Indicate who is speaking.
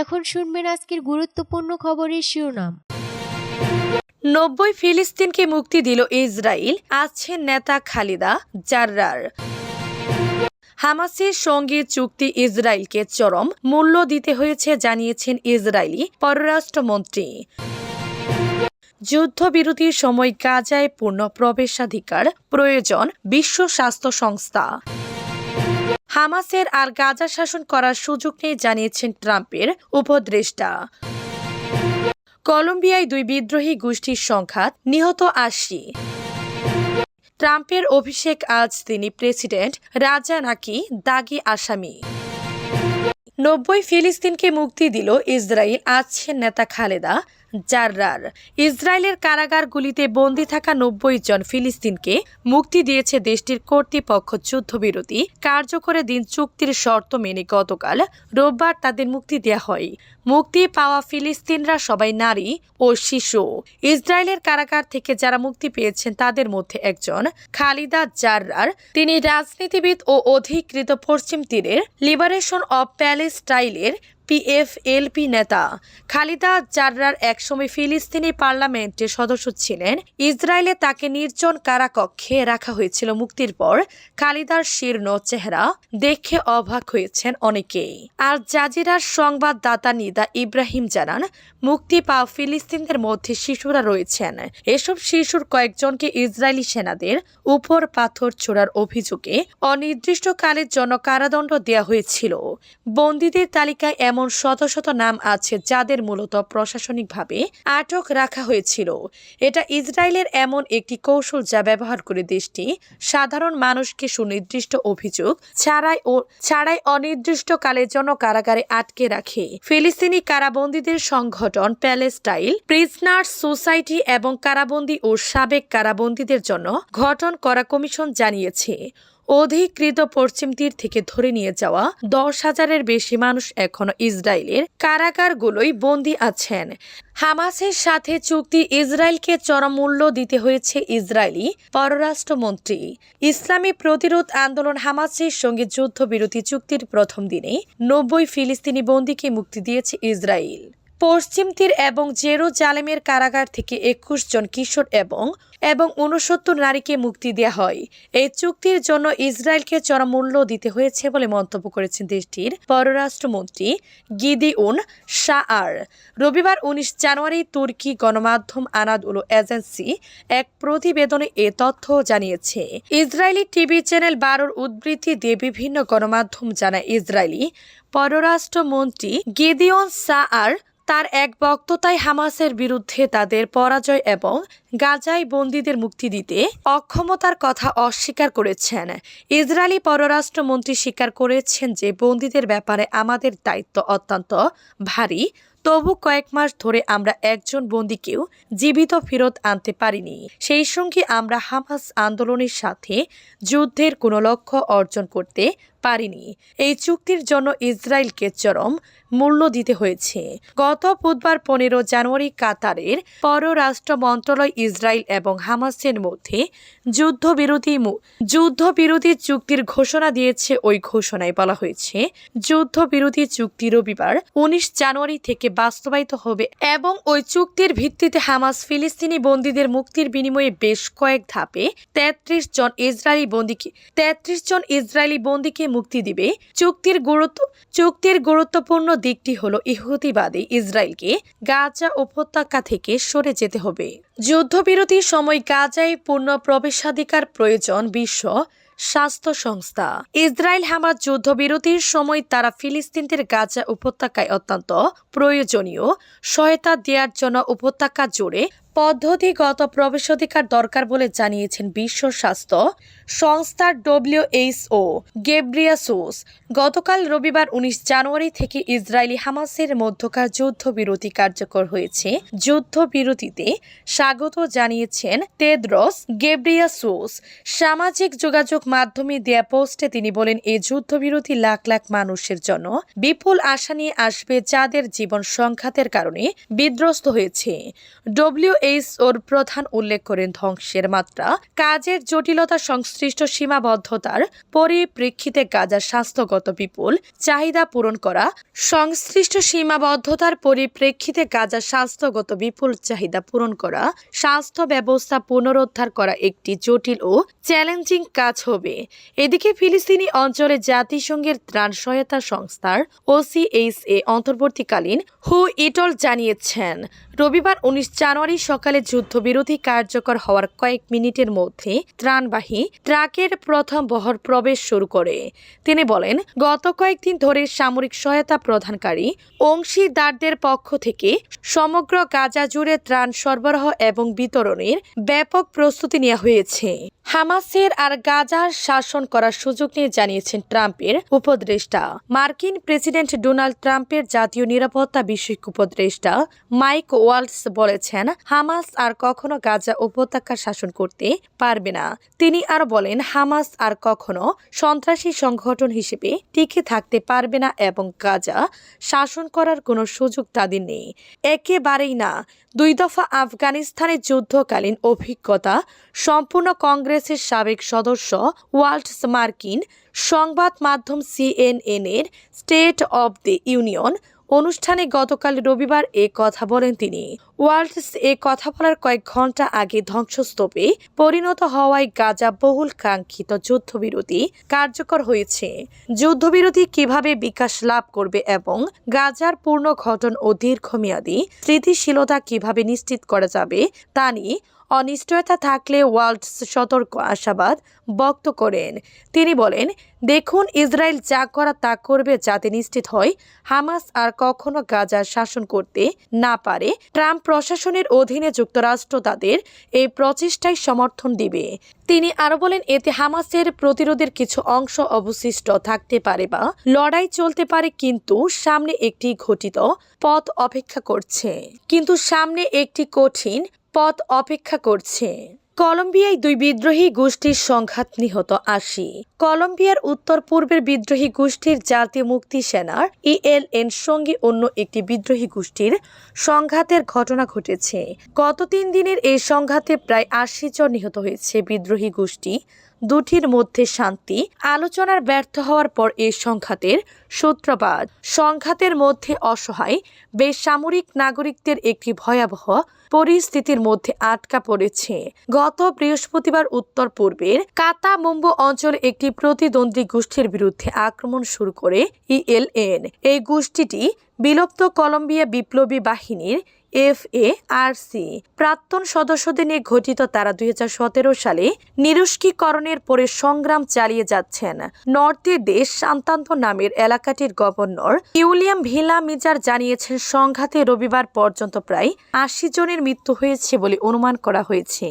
Speaker 1: এখন শুনবেন আজকের গুরুত্বপূর্ণ খবরের শিরোনাম।
Speaker 2: নব্বই ফিলিস্তিনকে মুক্তি দিল ইসরায়েল আছেন নেতা খালিদা জার্রার। হামাসের সঙ্গে চুক্তি ইসরায়েলকে চরম মূল্য দিতে হয়েছে জানিয়েছেন ইসরায়েলি পররাষ্ট্রমন্ত্রী। যুদ্ধবিরতির সময় গাজায় পূর্ণ প্রবেশাধিকার প্রয়োজন বিশ্ব স্বাস্থ্য সংস্থা। হামাসের আর গাজা শাসন করার সুযোগ নেই জানিয়েছেন ট্রাম্পের উপদেষ্টা। কলম্বিয়ায় দুই বিদ্রোহী গোষ্ঠীর সংখ্যা নিহত আশি। ট্রাম্পের অভিষেক আজ তিনি প্রেসিডেন্ট রাজা নাকি দাগি আসামি। নব্বই ফিলিস্তিনকে মুক্তি দিল ইসরায়েল আছেন নেতা খালেদা জার্রার। ইসরায়েলের কারাগারগুলিতে বন্দী থাকা নব্বই জন ফিলিস্তিনকে মুক্তি দিয়েছে দেশটির কর্তৃপক্ষ যুদ্ধবিরতি। কার্যকরে দিন চুক্তির শর্ত মেনে গতকাল রোববার তাদের মুক্তি দেওয়া হয়। মুক্তি পাওয়া ফিলিস্তিনরা সবাই নারী ও শিশু। ইসরায়েলের কারাগার থেকে যারা মুক্তি পেয়েছেন তাদের মধ্যে একজন খালিদা জার্রার। তিনি রাজনীতিবিদ ও অধিকৃত পশ্চিম তীরের লিবারেশন অব প্যালেস্টাইলের পিএফএলপি নেতা খালিদা জার্রার একসময় ফিলিস্তিনি পার্লামেন্টের সদস্য ছিলেন। ইসরায়েলে তাকে নির্জন কারাকক্ষে রাখা হয়েছিল মুক্তির পর খালিদার শীর্ণ চেহারা দেখে অবাক হয়েছেন অনেকেই। আর জাজিরার সংবাদদাতা নিদা ইব্রাহিম জানান, মুক্তি পাওয়া ফিলিস্তিনদের মধ্যে শিশুরা রয়েছেন। এসব শিশুর কয়েকজনকে ইসরায়েলি সেনাদের উপর পাথর ছোড়ার অভিযোগে অনির্দিষ্টকালের জন্য কারাদণ্ড দেওয়া হয়েছিল। বন্দীদের তালিকায় এমন শত শত নাম আছে যাদের মূলত প্রশাসনিকভাবে আটক রাখা হয়েছিল। এটা ইসরায়েলের এমন একটি কৌশল যা ব্যবহার করে দেশটি সাধারণ মানুষকে সুনির্দিষ্ট অভিযোগ ছাড়াই ও ছাড়াই অনির্দিষ্টকালের জন্য কারাগারে আটকে রাখে। ফিলিস্তিনি কারাবন্দীদের সংগঠন প্যালেস্টাইল প্রিজনার্স সোসাইটি এবং কারাবন্দী ও সাবেক কারাবন্দীদের জন্য গঠন করা কমিশন জানিয়েছে। অধিকৃত পশ্চিম তীর থেকে ধরে নিয়ে যাওয়া দশ হাজারের বেশি মানুষ এখনও ইসরায়েলের কারাগারগুলোই বন্দী আছেন। হামাসের সাথে চুক্তি ইসরায়েলকে চরম মূল্য দিতে হয়েছে ইসরায়েলি পররাষ্ট্রমন্ত্রী। ইসলামী প্রতিরোধ আন্দোলন হামাসের সঙ্গে যুদ্ধবিরতি চুক্তির প্রথম দিনে নব্বই ফিলিস্তিনি বন্দীকে মুক্তি দিয়েছে ইসরায়েল। পশ্চিম তীর এবং জেরুজালেমের কারাগার থেকে একুশ জন কিশোর এবং এবং উনসত্তর নারীকে মুক্তি দেওয়া হয়। এই চুক্তির জন্য ইসরায়েলকে চরম মূল্য দিতে হয়েছে বলে মন্তব্য করেছেন দেশটির পররাষ্ট্রমন্ত্রী গিদিউন শাআর। রবিবার উনিশ জানুয়ারি তুর্কি গণমাধ্যম আনাদুলো এজেন্সি এক প্রতিবেদনে এ তথ্য জানিয়েছে। ইসরায়েলি টিভি চ্যানেল বারোর উদ্বৃত্তি দিয়ে বিভিন্ন গণমাধ্যম জানায় ইসরায়েলি পররাষ্ট্রমন্ত্রী গিদিয়ন সাআর তার এক বক্ততায় হামাসের বিরুদ্ধে তাদের পরাজয় এবং গাজায় বন্দীদের মুক্তি দিতে অক্ষমতার কথা অস্বীকার করেছেন। ইসরায়েলি পররাষ্ট্রমন্ত্রী স্বীকার করেছেন যে বন্দীদের ব্যাপারে আমাদের দায়িত্ব অত্যন্ত ভারী। তবু কয়েক মাস ধরে আমরা একজন বন্দীকেও জীবিত ফেরত আনতে পারিনি। সেই সঙ্গে আমরা হামাস আন্দোলনের সাথে যুদ্ধের কোনো লক্ষ্য অর্জন করতে পারিনি। এই চুক্তির জন্য ইসরায়েলকে চরম মূল্য দিতে হয়েছে। গত বুধবার পনেরো জানুয়ারি কাতারের পররাষ্ট্র মন্ত্রণালয় ইসরায়েল এবং হামাসের মধ্যে যুদ্ধবিরতি মু- যুদ্ধবিরতি চুক্তির ঘোষণা দিয়েছে ওই ঘোষণায় বলা হয়েছে, যুদ্ধবিরতি চুক্তি রবিবার উনিশ জানুয়ারি থেকে বাস্তবায়িত হবে এবং ওই চুক্তির ভিত্তিতে হামাস ফিলিস্তিনি বন্দীদের মুক্তির বিনিময়ে বেশ কয়েক ধাপে তেত্রিশ জন ইসরায়েলি বন্দীকে তেত্রিশ জন ইসরায়েলি বন্দীকে মুক্তি দিবে। চুক্তির গুরুত্ব চুক্তির গুরুত্বপূর্ণ দিকটি হল ইহুদিবাদী ইসরায়েলকে গাজা উপত্যকা থেকে সরে যেতে হবে। যুদ্ধবিরতির সময় গাজায় পূর্ণ প্রবেশাধিকার প্রয়োজন বিশ্ব স্বাস্থ্য সংস্থা। ইসরায়েল হামাজ যুদ্ধবিরতির সময় তারা ফিলিস্তিনদের গাজা উপত্যকায় অত্যন্ত প্রয়োজনীয় সহায়তা দেওয়ার জন্য উপত্যকা জুড়ে পদ্ধতিগত প্রবেশাধিকার দরকার বলে জানিয়েছেন বিশ্ব স্বাস্থ্য সংস্থার ডব্লিউএইচও গেব্রিয়াসোস। গতকাল রবিবার উনিশ জানুয়ারি থেকে ইসরায়েলি হামাসের মধ্যকার যুদ্ধবিরতি কার্যকর হয়েছে। যুদ্ধবিরতিতে স্বাগত জানিয়েছেন তেদ্রস গেব্রিয়াসোস। সামাজিক যোগাযোগ মাধ্যমে দেয়া পোস্টে তিনি বলেন এই যুদ্ধবিরতি লাখ লাখ মানুষের জন্য বিপুল আশা নিয়ে আসবে যাদের জীবন সংঘাতের কারণে বিধ্বস্ত হয়েছে। ডব্লিউ ওর প্রধান উল্লেখ করেন ধ্বংসের মাত্রা। কাজের জটিলতা সংশ্লিষ্ট সীমাবদ্ধতার পরিপ্রেক্ষিতে গাজার স্বাস্থ্যগত বিপুল চাহিদা পূরণ করা, সংশ্লিষ্ট সীমাবদ্ধতার পরিপ্রেক্ষিতে গাজার স্বাস্থ্যগত বিপুল চাহিদা পূরণ করা, স্বাস্থ্য ব্যবস্থা পুনরুদ্ধার করা একটি জটিল ও চ্যালেঞ্জিং কাজ হবে। এদিকে ফিলিস্তিনি অঞ্চলে জাতিসংঘের ত্রাণ সহায়তা সংস্থার ওসিএইচএ অন্তর্বর্তীকালীন হু ইটল জানিয়েছেন, রবিবার উনিশ জানুয়ারি সকালে যুদ্ধবিরোধী কার্যকর হওয়ার কয়েক মিনিটের মধ্যে ত্রাণবাহী ট্রাকের প্রথম বহর প্রবেশ শুরু করে। তিনি বলেন, গত কয়েকদিন ধরে সামরিক সহায়তা প্রদানকারী অংশীদারদের পক্ষ থেকে সমগ্র গাজা জুড়ে ত্রাণ সরবরাহ এবং বিতরণের ব্যাপক প্রস্তুতি নেওয়া হয়েছে। হামাসের আর গাজার শাসন করার সুযোগ নিয়ে জানিয়েছেন ট্রাম্পের উপদেষ্টা। মার্কিন প্রেসিডেন্ট ডোনাল্ড ট্রাম্পের জাতীয় নিরাপত্তা বিষয়ক উপদেষ্টা মাইক ওয়ালস বলেছেন, হামাস আর কখনো গাজা উপত্যকা শাসন করতে পারবে না। তিনি আর বলেন, হামাস আর কখনো সন্ত্রাসী সংগঠন হিসেবে টিকে থাকতে পারবে না এবং গাজা শাসন করার কোনো সুযোগ তাদের নেই। একেবারেই না। দুই দফা আফগানিস্তানে যুদ্ধকালীন অভিজ্ঞতা সম্পূর্ণ কংগ্রেসের সাবেক সদস্য ওয়াল্ট মার্কিন সংবাদ মাধ্যম সিএনএন এর স্টেট অব দ্য ইউনিয়ন অনুষ্ঠানে গতকাল রবিবার এ কথা বলেন তিনি। ওয়ার্ল্ডস এ কথা বলার কয়েক ঘণ্টা আগে ধ্বংসস্তূপে পরিণত হওয়ায় গাজা বহুল কাঙ্ক্ষিত যুদ্ধবিরতি কার্যকর হয়েছে। যুদ্ধবিরতি কীভাবে বিকাশ লাভ করবে এবং গাজার পূর্ণ ঘটন ও দীর্ঘমেয়াদী স্থিতিশীলতা কীভাবে নিশ্চিত করা যাবে, তা নিয়ে অনিশ্চয়তা থাকলে ওয়ার্ল্ড সতর্ক আশাবাদ ব্যক্ত করেন। তিনি বলেন, দেখুন, ইসরায়েল যা করা তা করবে যাতে নিশ্চিত হয়, হামাস আর কখনো গাজার শাসন করতে না পারে। ট্রাম্প প্রশাসনের অধীনে যুক্তরাষ্ট্র তাদের এই প্রচেষ্টায় সমর্থন দিবে। তিনি আরও বলেন, এতে হামাসের প্রতিরোধের কিছু অংশ অবশিষ্ট থাকতে পারে বা লড়াই চলতে পারে, কিন্তু সামনে একটি ঘটিত পথ অপেক্ষা করছে। কিন্তু সামনে একটি কঠিন পথ অপেক্ষা করছে। কলম্বিয়ায় দুই বিদ্রোহী গোষ্ঠীর সংঘাত নিহত আশি। কলম্বিয়ার উত্তর পূর্বের বিদ্রোহী গোষ্ঠীর জাতীয় মুক্তি সেনা ইএলএন সঙ্গে অন্য একটি বিদ্রোহী গোষ্ঠীর সংঘাতের ঘটনা ঘটেছে। গত তিন দিনের এই সংঘাতে প্রায় আশি জন নিহত হয়েছে বিদ্রোহী গোষ্ঠী। দুটির মধ্যে শান্তি, আলোচনার ব্যর্থ হওয়ার পর এই সংঘাতের সূত্রপাত। সংঘাতের মধ্যে অসহায়, বেসামরিক নাগরিকদের একটি ভয়াবহ পরিস্থিতির মধ্যে আটকা পড়েছে। গত বৃহস্পতিবার উত্তর পূর্বের কাতা মুম্বু অঞ্চলে একটি প্রতিদ্বন্দ্বী গোষ্ঠীর বিরুদ্ধে আক্রমণ শুরু করে ইএলএন। এই গোষ্ঠীটি বিলুপ্ত কলম্বিয়া বিপ্লবী বাহিনীর এফ এ আর সি প্রাক্তন সদস্যদের নিয়ে গঠিত তারা দুই হাজার সতেরো সালে নিরস্কীকরণের পরে সংগ্রাম চালিয়ে যাচ্ছেন। নর্থে দেশ শান্তান্ত নামের এলাকাটির গভর্নর ইউলিয়াম ভিলা মিজার জানিয়েছেন, সংঘাতে রবিবার পর্যন্ত প্রায় আশি জনের মৃত্যু হয়েছে বলে অনুমান করা হয়েছে।